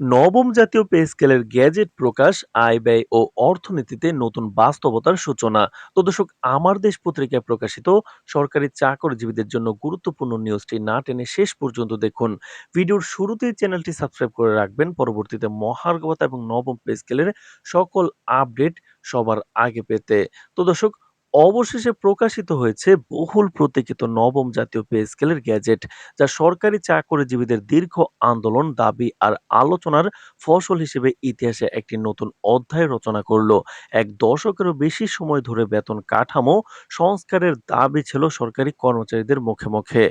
নবম জাতীয় পে স্কেলের গ্যাজেট প্রকাশ, আয় ব্যয় ও অর্থনীতিতে নতুন বাস্তবতার সূচনা। তো দর্শক, আমার দেশ পত্রিকায় প্রকাশিত সরকারি চাকরিজীবীদের জন্য গুরুত্বপূর্ণ নিউজটি না টেনে শেষ পর্যন্ত দেখুন। ভিডিওর শুরুতেই চ্যানেলটি সাবস্ক্রাইব করে রাখবেন। পরবর্তীতে মহার্গবতা এবং নবম পে স্কেলের সকল আপডেট সবার আগে পেতে। তো দর্শক অবশেষে প্রকাশিত হয়েছে বহুল প্রতীক্ষিত নবম জাতীয় পে স্কেলের গ্যাজেট, যা সরকারি চাকরিজীবীদের দীর্ঘ আন্দোলন, দাবি আর আলোচনার ফসল হিসেবে ইতিহাসে একটি নতুন অধ্যায় রচনা করল। এক দশকেরও বেশি সময় ধরে বেতন কাঠামো সংস্কারের দাবি ছিল সরকারি কর্মচারীদের মুখে মুখে।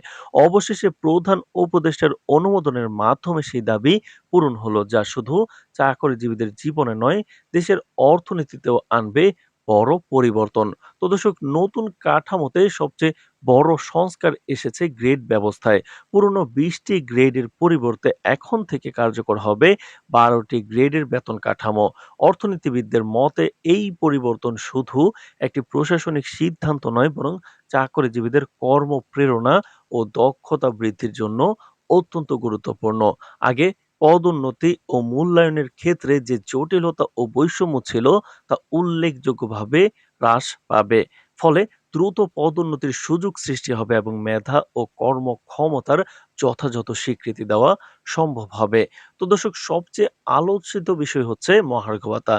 অবশেষে প্রধান উপদেষ্টার অনুমোদনের মাধ্যমে সেই দাবি পূরণ হলো, যা শুধু চাকরিজীবীদের জীবনে নয়, দেশের অর্থনীতিতেও আনবে বড় পরিবর্তন। তো দর্শক, নতুন কাঠামোতে সবচেয়ে বড় সংস্কার এসেছে গ্রেড ব্যবস্থায়। পুরনো বিশটি গ্রেডের পরিবর্তে এখন থেকে কার্যকর হবে বারোটি গ্রেডের বেতন কাঠামো। অর্থনীতিবিদদের মতে, এই পরিবর্তন শুধু একটি প্রশাসনিক সিদ্ধান্ত নয়, বরং চাকরিজীবীদের কর্মপ্রেরণা ও দক্ষতা বৃদ্ধির জন্য অত্যন্ত গুরুত্বপূর্ণ। আগে পদোন্নতি ও মূল্যায়নের ক্ষেত্রে যে জটিলতা ও বৈষম্য ছিল তা উল্লেখযোগ্যভাবে হ্রাস পাবে। ফলে দ্রুত পদোন্নতির সুযোগ সৃষ্টি হবে এবং মেধা ও কর্মক্ষমতার যথাযথ স্বীকৃতি দেওয়া সম্ভব হবে। তো দর্শক, সবচেয়ে আলোচিত বিষয় হচ্ছে মহার্ঘ ভাতা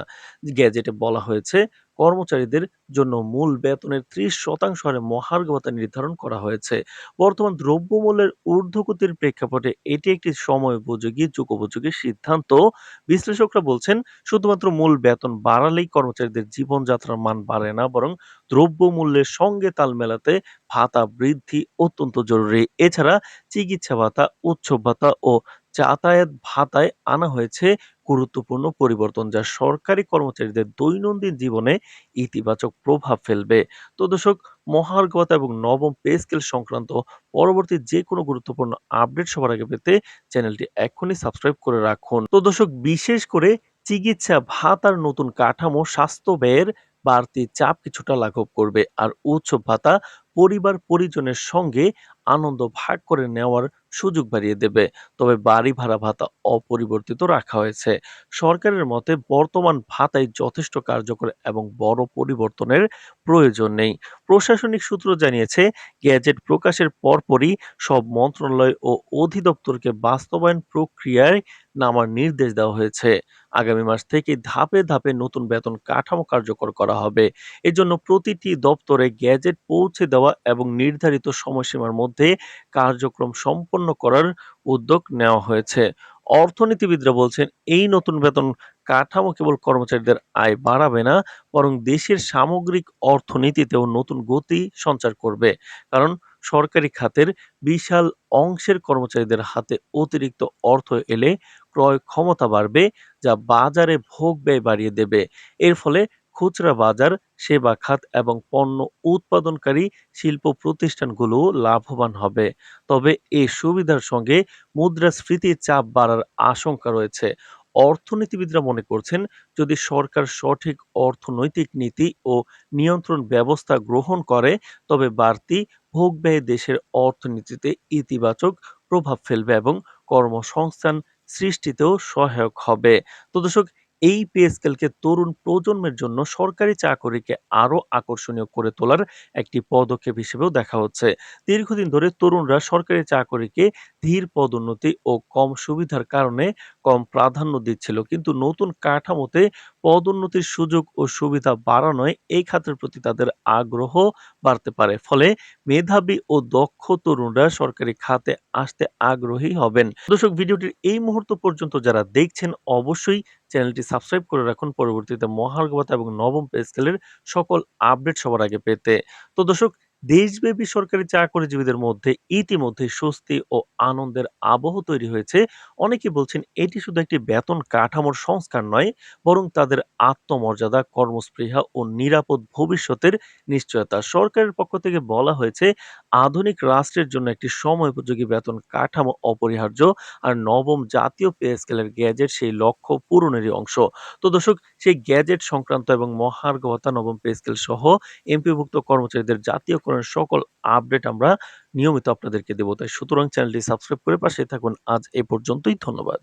গ্যাজেটে বলা হয়েছে কর্মচারীদের জন্য মূল বেতনের ত্রিশ শতাংশ হারে মহার্ঘ ভাতা নির্ধারণ করা হয়েছে। বর্তমান দ্রব্যমূল্যের ঊর্ধ্বগতির প্রেক্ষাপটে এটি একটি সময় উপযোগী, যুগোপযোগী সিদ্ধান্ত। বিশ্লেষকরা বলছেন, শুধুমাত্র মূল বেতন বাড়ালেই কর্মচারীদের জীবনযাত্রার মান বাড়ে না, বরং দ্রব্যমূল্যের সঙ্গে তাল মেলাতে ভাতা বৃদ্ধি অত্যন্ত জরুরি। এছাড়া চিকিৎসা ভাতা, উৎসব ভাতা ও যাতায়াত ভাতায় আনা হয়েছে গুরুত্বপূর্ণ পরিবর্তন যা সরকারি কর্মচারীদের দৈনন্দিন জীবনে ইতিবাচক প্রভাব ফেলবে। তো দর্শক মহার্ঘ ভাতা এবং নবম পে স্কেল সংক্রান্ত পরবর্তী যে কোনো গুরুত্বপূর্ণ আপডেট সবার আগে পেতে চ্যানেলটি এখনই সাবস্ক্রাইব করে রাখুন। তো দর্শক, বিশেষ করে চিকিৎসা ভাতার নতুন কাঠামো স্বাস্থ্য ব্যয়ের বাড়তি চাপ কিছুটা লাঘব করবে। আর উৎসব ভাতা পরিবার পরিজনের সঙ্গে আনন্দ ভাগ করে নেওয়ার সুযোগ বাড়িয়ে দেবে। তবে বাড়ি ভাড়া ভাতা অপরিবর্তিত রাখা হয়েছে। সরকারের মতে বর্তমান ভাতাই যথেষ্ট কার্যকর এবং বড় পরিবর্তনের প্রয়োজন নেই। প্রশাসনিক সূত্র জানিয়েছে, গ্যাজেট প্রকাশের পরপরই সব মন্ত্রণালয় ও অধিদপ্তরকে বাস্তবায়ন প্রক্রিয়ায় নামার নির্দেশ দেওয়া হয়েছে। আগামী মাস থেকে ধাপে ধাপে নতুন বেতন কাঠামো কার্যকর করা হবে। এজন্য প্রতিটি দপ্তরে গ্যাজেট পৌঁছে দেওয়া এবং নির্ধারিত সময়সীমার মধ্যে কার্যক্রম সম্পন্ন করার উদ্যোগ নেওয়া হয়েছে। অর্থনীতিবিদরা বলছেন, এই নতুন বেতন কাঠামো কেবল কর্মচারীদের আয় বাড়াবে না, বরং দেশের সামগ্রিক অর্থনীতিতেও নতুন গতি সঞ্চার করবে। কারণ সরকারি খাতের বিশাল অংশের কর্মচারীদের হাতে অতিরিক্ত অর্থ এলে ক্রয় ক্ষমতা বাড়বে যা বাজারে ভোগ ব্যয় বাড়িয়ে দেবে। এর ফলে খুচরা বাজার, সেবা খাত এবং পণ্য উৎপাদনকারী শিল্প প্রতিষ্ঠানগুলো লাভবান হবে। তবে এই সুবিধার সঙ্গে মুদ্রাস্ফীতির চাপ বাড়ার আশঙ্কা রয়েছে। অর্থনীতিবিদরা মনে করছেন, যদি সরকার সঠিক অর্থনৈতিক নীতি ও নিয়ন্ত্রণ ব্যবস্থা গ্রহণ করে, তবে বাড়তি ভোগ ব্যয় দেশের অর্থনীতিতে ইতিবাচক প্রভাব ফেলবে এবং কর্মসংস্থান সৃষ্টিতেও সহায়ক হবে। তো দর্শক এই পে তরুণ প্রজন্মের জন্য সরকারি চাকরিকে আরও আকর্ষণীয় করে তোলার একটি পদক্ষেপ হিসেবেও দেখা হচ্ছে। দীর্ঘদিন ধরে তরুণরা সরকারি চাকরিকে ধীর পদোন্নতি ও কম সুবিধার কারণে কম প্রাধান্য দিচ্ছিল, কিন্তু নতুন কাঠামোতে পদোন্নতির সুযোগ ও সুবিধা বাড়ানোয় এই খাতের প্রতি তাদের আগ্রহ বাড়তে পারে। ফলে মেধাবী ও দক্ষ তরুণরা সরকারি খাতে আসতে আগ্রহী হবেন। দর্শক, ভিডিওটির এই মুহূর্ত পর্যন্ত যারা দেখছেন, অবশ্যই চ্যানেলটি সাবস্ক্রাইব করে রাখুন। পরবর্তীতে মহার্ঘ এবং নবম পেস্কেলের সকল আপডেট সবার আগে পেতে। তো দর্শক দেশব্যাপী সরকারি চাকরিজীবীদের মধ্যে ইতিমধ্যে স্বস্তি ও আনন্দের আবহ তৈরি হয়েছে। অনেকে বলছেন, এটি শুধু একটি বেতন কাঠামোর সংস্কার নয়, বরং তাদের আত্মমর্যাদা, কর্মস্পৃহা ও নিরাপদ ভবিষ্যতের নিশ্চয়তা। সরকারের পক্ষ থেকে বলা হয়েছে, আধুনিক রাষ্ট্রের জন্য একটি সময় উপযোগী বেতন কাঠামো অপরিহার্য, আর নবম জাতীয় পে স্কেলের গ্যাজেট সেই লক্ষ্য পূরণেরই অংশ। তো দর্শক, সেই গ্যাজেট সংক্রান্ত এবং মহার্ঘ ভাতা নবম পে স্কেল সহ এমপিভুক্ত কর্মচারীদের জাতীয়করণের সকল আপডেট আমরা নিয়মিত আপনাদেরকে দেবো। তাই সুতরাং চ্যানেলটি সাবস্ক্রাইব করে পাশে থাকুন। আজ এ পর্যন্তই, ধন্যবাদ।